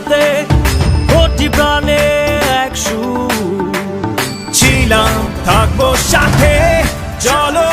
সাথে কোটি প্রাণে এক সুর। ছিলাম থাকব সাথে চলো